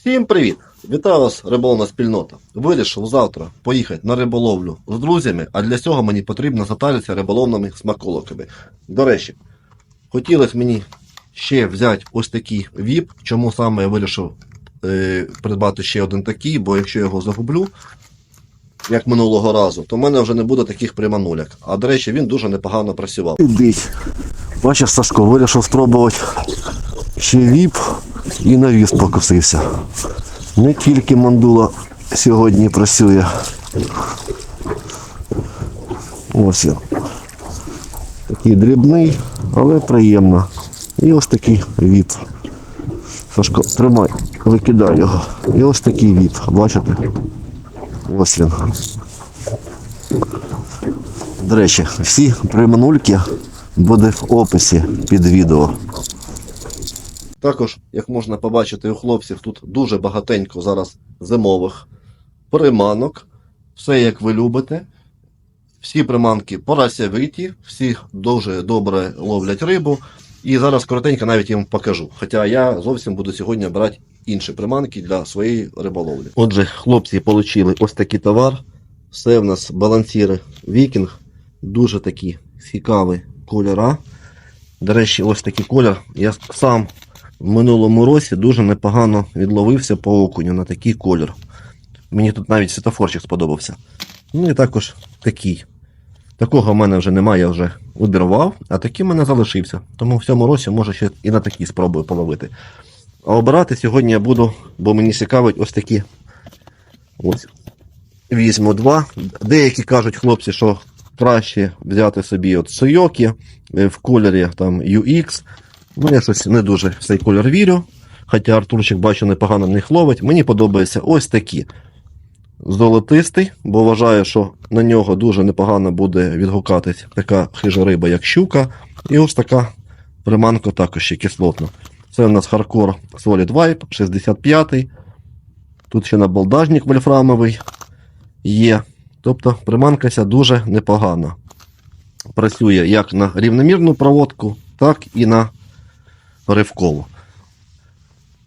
Всім привіт! Вітаю вас, риболовна спільнота. Вирішив завтра поїхати на риболовлю з друзями, а для цього мені потрібно затаритися риболовними смаколиками. До речі, хотілося мені ще взяти ось такий віп. Чому саме я вирішив е, придбати ще один такий, бо якщо я його загублю, як минулого разу, то в мене вже не буде таких примануляк. А до речі, він дуже непогано працював. Бачиш, Сашко, вирішив спробувати ще віп і навіс покусився. Не тільки мандула сьогодні працює. Ось він. Такий дрібний, але приємно. І ось такий віп. Сашко, тримай, викидай його. І ось такий віп, бачите? Ось він. До речі, всі приманульки буде в описі під відео. Також, як можна побачити у хлопців, тут дуже багатенько зараз зимових приманок. Все як ви любите. Всі приманки порасявиті, всі дуже добре ловлять рибу. І зараз коротенько навіть їм покажу. Хоча я зовсім буду сьогодні брати інші приманки для своєї риболовлі. Отже, хлопці отримали ось такий товар. Все в нас балансіри Вікінг. Дуже такі цікаві кольора. До речі, ось такий колір. Я сам в минулому році дуже непогано відловився по окуню на такий колір. Мені тут навіть світофорчик сподобався. Ну і також такий. Такого в мене вже немає, я вже обірвав, а такий в мене залишився. Тому в цьому році може ще і на такий спробую половити. А обирати сьогодні я буду, бо мені цікавить ось такі. Ось. Візьму два. Деякі кажуть хлопці, що краще взяти собі от Сойокі е, в кольорі там UX. Ну, я щось не дуже в цей колір вірю. Хоча Артурчик бачу непогано в них ловить. Мені подобаються ось такі. Золотистий, бо вважаю, що на нього дуже непогано буде відгукатись така хижа риба, як щука. І ось така приманка також ще кислотна. Це у нас Hardcore Solid Vibe 65 Тут ще набалдажник вольфрамовий є. Тобто приманка дуже непогана. Працює як на рівномірну проводку, так і на ривкову.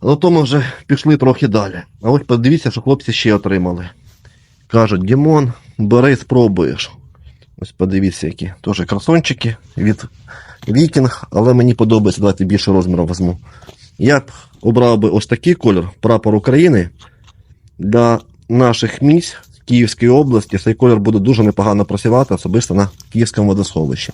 Але то ми вже пішли трохи далі. А ось подивіться, що хлопці ще отримали. Кажуть, Дімон, бери, спробуєш. Ось подивіться, які теж красончики від Вікінг, але мені подобається, давайте більше розміру візьму. Я б обрав би ось такий колір, прапор України. Для наших місць Київської області цей колір буде дуже непогано працювати, особисто на Київському водосховищі.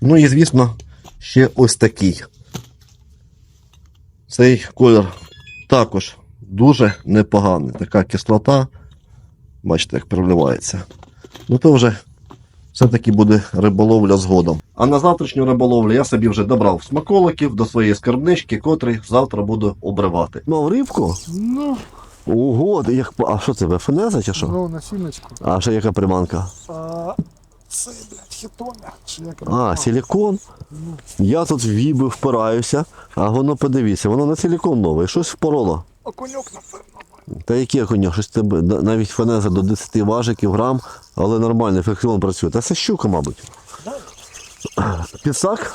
Ну і, звісно, ще ось такий. Цей колір також дуже непоганий. Така кислота. Бачите, як проливається. Ну то вже все-таки буде риболовля згодом. А на завтрашню риболовлю я собі вже добрав смаколиків до своєї скарбнички, котрий завтра буду обривати. Мав рибку? Ну, Ого, як. А що це, фенеза чи що? ну, на сімечку. А ще яка приманка? А, це, блядь, хітоня. Чи як А, силікон. Я тут в віби впираюся, а воно подивіться, воно на силікон новий, щось впороло. Окуньок, напевно. Та яке коня, щось тебе на- навіть фенеза до 10 важиків грам, але нормальний фрикціон працює. Та це щука, мабуть. Підсак?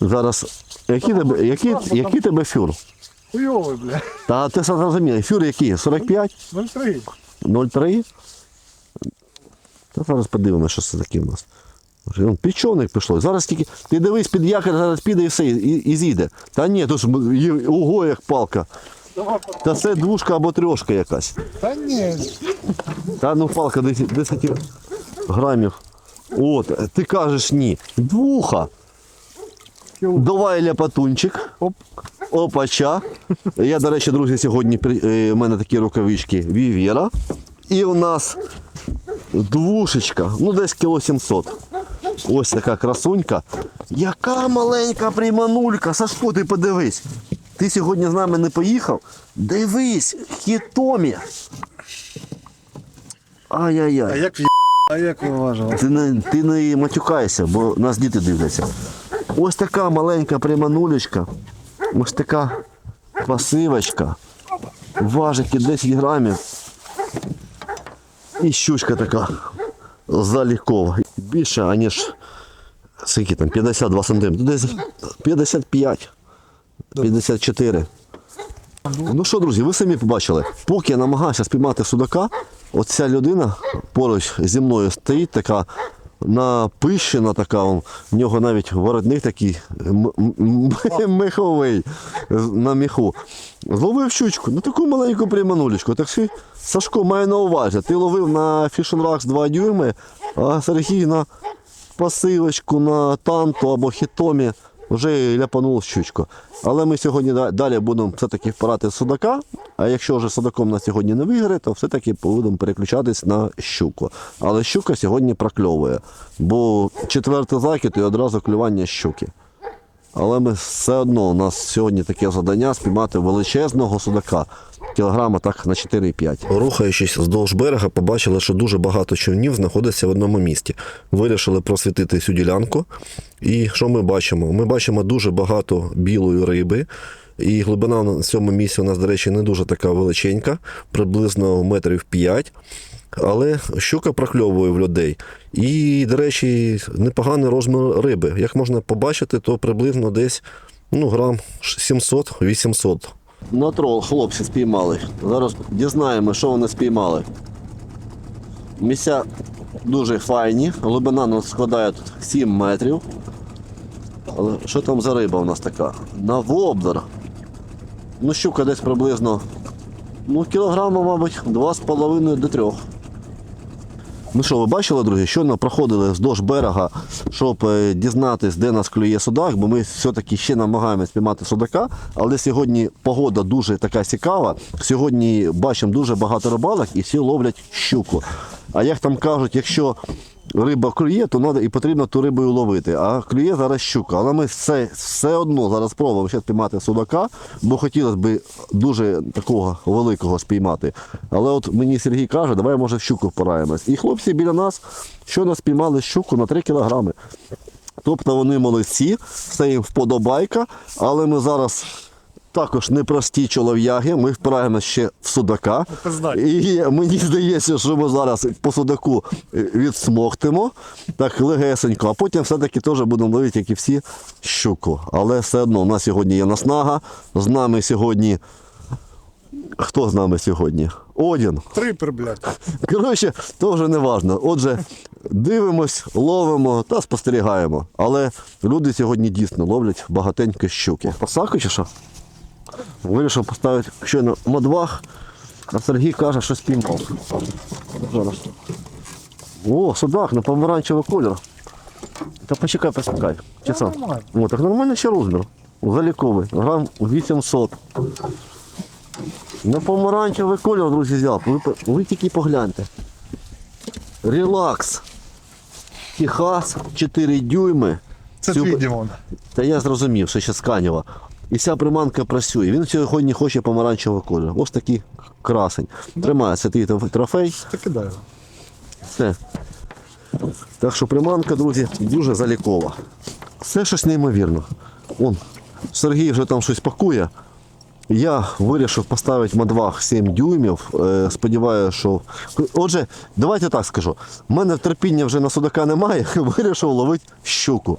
Зараз. Який тебе, який, який тебе фюр? Хуйовий, блядь. Та ти сам зрозуміє, фюр який? 45? 0,3. 0,3? Та зараз подивимося, що це таке в нас. Вон, Пічоник пішло. Зараз тільки. Ти дивись під якір, зараз піде і все, і, і зійде. Та ні, тут ж ого, як палка. Та це двушка або трьошка якась. Та ні. Та ну палка 10, 10 грамів. От, ти кажеш ні. Двуха. Давай ляпатунчик. Оп. Опача. Я, до речі, друзі, сьогодні е, у мене такі рукавички Вівера. І у нас двушечка, ну десь кіло 700. Ось така красунька. Яка маленька приманулька. Сашко, ти подивись. Ти сьогодні з нами не поїхав? Дивись, хітомі. Ай-яй-яй. як в А як ви вважали? Ти не, ти не матюкайся, бо нас діти дивляться. Ось така маленька приманулечка. Ось така пасивочка. Важики 10 грамів. І щучка така залікова. Більше, аніж скільки там, 52 см. Десь 55, 54. Ну що, друзі, ви самі побачили, поки я намагався спіймати судака, оця людина поруч зі мною стоїть така напищена, така, в нього навіть воротник такий меховий на міху. Зловив щучку, ну таку маленьку приманулечку. Так що, Сашко має на увазі, ти ловив на Racks 2 дюйми, а Сергій на пасилочку, на танту або хітомі вже ляпанув щучку. Але ми сьогодні далі будемо все-таки впирати судака. А якщо вже судаком на сьогодні не виграє, то все-таки будемо переключатись на щуку. Але щука сьогодні прокльовує, бо четвертий закид і одразу клювання щуки. Але ми все одно у нас сьогодні таке завдання спіймати величезного судака. Кілограма так на 4,5. Рухаючись вздовж берега, побачили, що дуже багато човнів знаходиться в одному місті. Вирішили просвітити цю ділянку. І що ми бачимо? Ми бачимо дуже багато білої риби. І глибина на цьому місці у нас, до речі, не дуже така величенька, приблизно метрів 5. Але щука прокльовує в людей. І, до речі, непоганий розмір риби. Як можна побачити, то приблизно десь ну, грам 700-800. На трол хлопці спіймали. Зараз дізнаємо, що вони спіймали. Місця дуже файні. Глибина нас складає тут 7 метрів. Але що там за риба у нас така? На воблер. Ну, щука десь приблизно ну, кілограма, мабуть, 2,5 до 3. Ну що, ви бачили, друзі, щойно проходили вздовж берега, щоб е, дізнатись, де нас клює судак, бо ми все-таки ще намагаємося спіймати судака, але сьогодні погода дуже така цікава. Сьогодні бачимо дуже багато рибалок і всі ловлять щуку. А як там кажуть, якщо риба клює, то треба і потрібно ту рибою ловити. А клює зараз щука. Але ми все, все одно зараз спробуємо ще спіймати судака, бо хотілося б дуже такого великого спіймати. Але от мені Сергій каже, давай може щуку впораємось. І хлопці біля нас щойно спіймали щуку на 3 кілограми. Тобто вони молодці, все їм вподобайка, але ми зараз також непрості чолов'яги. Ми впираємося ще в судака. І мені здається, що ми зараз по судаку е, відсмоктимо так легесенько, а потім все-таки теж будемо ловити, як і всі, щуку. Але все одно у нас сьогодні є наснага. З нами сьогодні. Хто з нами сьогодні? Одін. Трипер, блядь. Коротше, то вже не важно. Отже, дивимось, ловимо та спостерігаємо. Але люди сьогодні дійсно ловлять багатенько щуки. Посаку чи що? Вирішив поставити щойно модвах, а Сергій каже, що спіймав. Зараз. О, судак на помаранчевий колір. Та почекай, почекай. Чи сам? О, так нормально ще розмір. Заліковий. Грам 800. На помаранчевий колір, друзі, взяв. Ви, ви тільки погляньте. Релакс. Техас 4 дюйми. Це твій Дімон. Та я зрозумів, що ще з Канєва. І ця приманка працює. Він сьогодні хоче помаранчевого кольору. Ось такий красень. Тримається твій троф- трофей. Та кидаю. Все. Так що приманка, друзі, дуже залікова. Все щось неймовірно. Он, Сергій вже там щось пакує. Я вирішив поставити мадвах 7 дюймів. Е, Сподіваюся, що. Отже, давайте так скажу. У мене терпіння вже на судака немає, вирішив ловити щуку.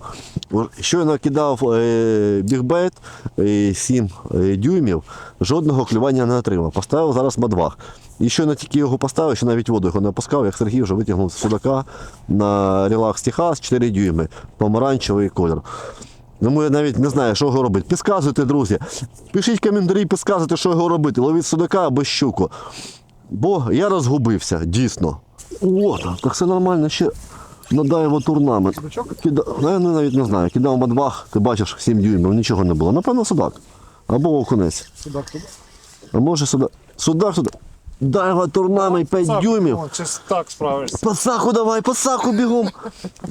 Щойно кидав е, бігбейт е, 7 е, дюймів, жодного клювання не отримав. Поставив зараз мадвах. І щойно тільки його поставив, що навіть воду його не опускав, як Сергій вже витягнув судака на релакс Техас 4 дюйми, помаранчевий колір. Тому я навіть не знаю, що його робити. Підказуйте, друзі. Пишіть коментарі, підказуйте, що його робити. Ловіть судака або щуку. Бо я розгубився, дійсно. О, так все нормально, ще надаємо турнамент. Кида... Ну, я навіть не знаю. Кидав мадвах, ти бачиш 7 дюймів, нічого не було. Напевно, судак. Або окунець. Судак туди. А може судак. Судак, судак. Дай його турнамент 5 дюймів. О, чи так справишся. Пасаку давай, пасаку бігом.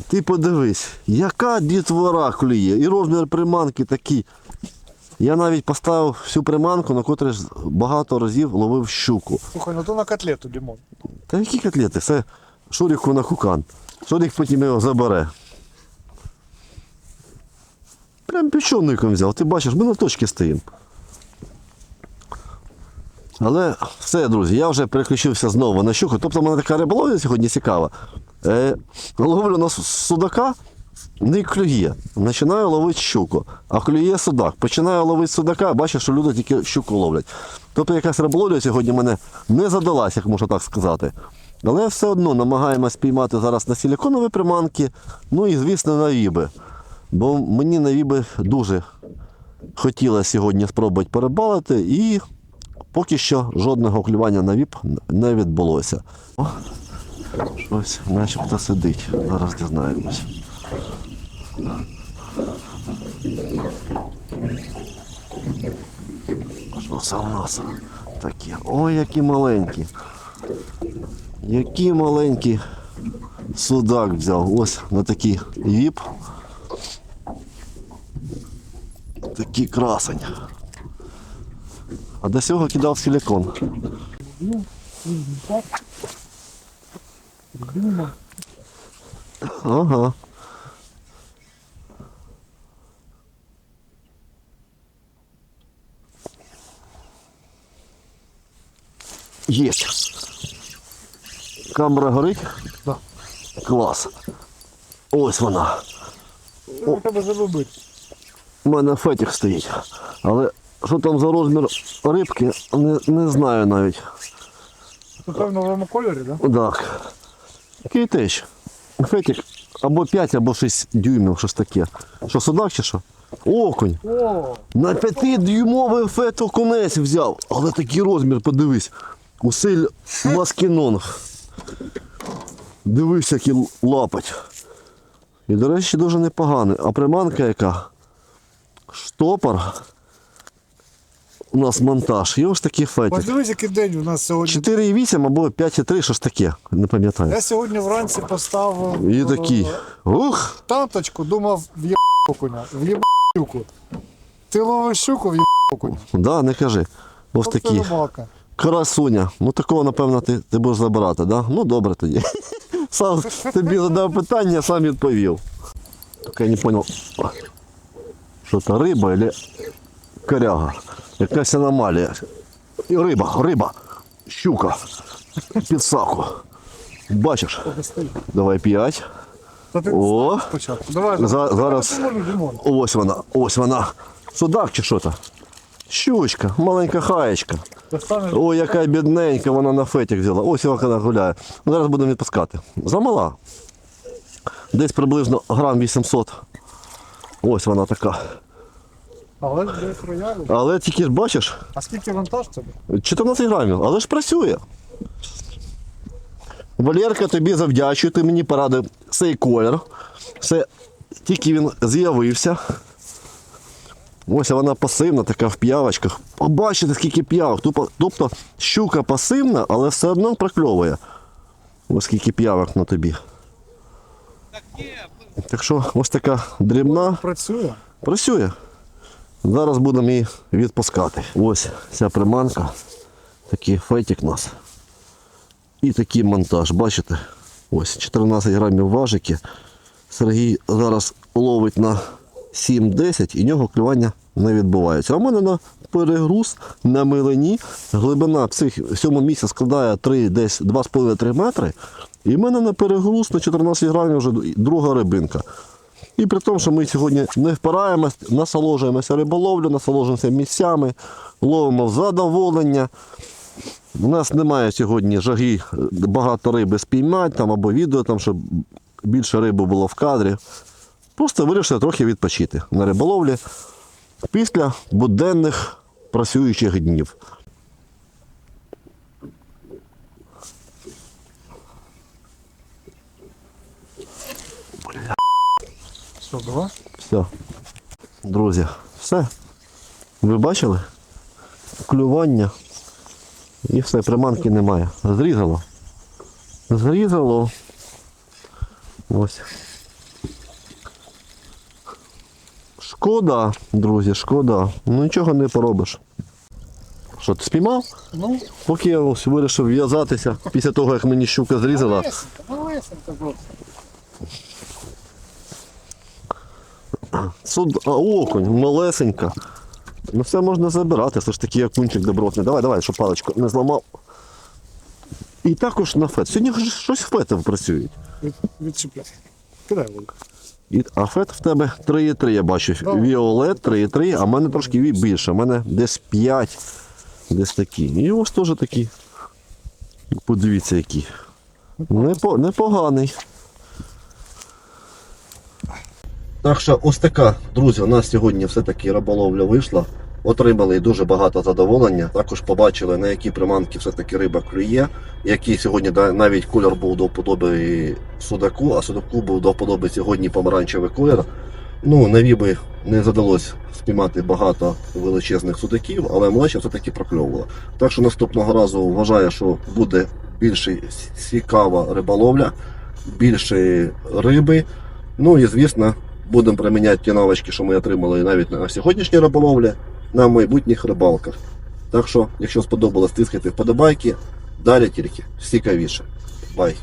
Ти подивись, яка дітвора клює. І розмір приманки такий. Я навіть поставив всю приманку, на котрій ж багато разів ловив щуку. Слухай, ну то на котлету, Дімон. Та які котлети? Це Шуріку на кукан. Шурік потім його забере. Прям пічоником взяв. Ти бачиш, ми на точці стоїмо. Але все, друзі, я вже переключився знову на щуку. Тобто в мене така риболовля сьогодні цікава. Е, ловлю на судака, не клює. Починаю ловити щуку, а клює судак. Починаю ловити судака, бачу, що люди тільки щуку ловлять. Тобто якась риболовля сьогодні мене не задалась, як можна так сказати. Але все одно намагаємось піймати зараз на силіконові приманки, ну і звісно на віби. Бо мені на віби дуже хотілося сьогодні спробувати перебалити і поки що жодного клювання на віп не відбулося. О, щось начебто сидить. Зараз дізнаємось. Що у нас таке? Ой, які маленькі. Який маленький судак взяв. Ось на такий віп. Такий красень. А до цього кидав силикон. Ага. Есть. Камера горить? Да. Клас. Ось вона. Треба. У мене фетик стоїть. Але що там за розмір рибки, не, не знаю навіть. Тут в новому кольорі, да? Так. Який теж. Фетик або 5, або 6 дюймів, щось таке. Що, судак чи що? Окунь. О, На 5-дюймовий фет окунець взяв. Але такий розмір, подивись. Усель маскінонг. Дивись, який лапать. І, до речі, дуже непоганий. А приманка яка? Штопор. У нас монтаж. І ось такий фетик. подивись, який день у нас сьогодні. 4,8 або 5,3, щось таке. Не пам'ятаю. Я сьогодні вранці поставив І е, такий. Ух! танточку, думав в'єб окуня, в'єб щуку. Ти ловиш щуку, в'єб окуня. Да, не кажи. Ось Оце такі. рибалка. Красуня. Ну такого, напевно, ти, ти будеш забирати, да? Ну добре тоді. Сам тобі задав питання, сам відповів. Тільки я не зрозумів, що це риба або коряга. Якась аномалія. І риба, риба, щука. Під саку. Бачиш? Давай п'ять. О. Давай, За- зараз. Ось вона, ось вона. Судак чи що то? Щучка, маленька хаєчка. Ой, яка бідненька, вона на фетик взяла. Ось вона гуляє. Ну, Зараз будемо відпускати. Замала. Десь приблизно грам 800. Ось вона така. Але десь роялі. Але тільки ж бачиш, А скільки вантаж тебе? 14 грамів, але ж працює. Валерка, тобі завдячую, ти мені порадив цей колір. Це тільки він з'явився. Ось вона пасивна, така в п'явочках. Побачите, скільки п'явок. Тупо- Тобто щука пасивна, але все одно прокльовує. Ось скільки п'явок на тобі. Так що ось така дрібна. Працює. Працює. Зараз будемо її відпускати. Ось ця приманка. Такий фетик у нас. І такий монтаж. Бачите? Ось 14 грамів важики. Сергій зараз ловить на 7-10 і нього клювання не відбувається. А в мене на перегруз на милині глибина в цьому місці складає 3, десь 2,5-3 метри. І в мене на перегруз на 14 грамів вже друга рибинка. І при тому, що ми сьогодні не впираємось, насолоджуємося риболовлю, насолоджуємося місцями, ловимо задоволення. У нас немає сьогодні жаги е, багато риби спіймати там, або відео, там, щоб більше риби було в кадрі. Просто вирішили трохи відпочити на риболовлі після буденних працюючих днів. Що, давай? Все. Друзі, все. Ви бачили? Клювання. І все, приманки немає. Зрізало. Зрізало. Ось. Шкода, друзі, шкода. Ну нічого не поробиш. Що, ти спіймав? Ну, Поки я ось вирішив в'язатися після того, як мені щука зрізала. малесенька, малесенька просто. Суд, а окунь, малесенька. Ну все можна забирати, це ж такий окунчик добротний. Давай, давай, щоб паличку не зламав. І також на фет. Сьогодні щось фетом працюють. Від, відчіпляй. Кидай воду. І, а фет в тебе 3,3, я бачу. Віолет 3,3, а в мене трошки ві- більше. У мене десь 5. Десь такі. І ось теж такі. Подивіться, які. Непо, непоганий. Так що ось така, друзі, у нас сьогодні все-таки риболовля вийшла. Отримали дуже багато задоволення. Також побачили, на які приманки все-таки риба клює, який сьогодні навіть кольор був до вподоби судаку, а судаку був до вподоби сьогодні помаранчевий колір. Ну, на віби не задалось спіймати багато величезних судаків, але млеча все-таки прокльовувала. Так що наступного разу вважаю, що буде більш цікава риболовля, більше риби. Ну і звісно, будемо приміняти ті навички, що ми отримали навіть на сьогоднішній риболовлі, на майбутніх рибалках. Так що, якщо сподобалось, тискайте вподобайки, далі тільки цікавіше. Бай!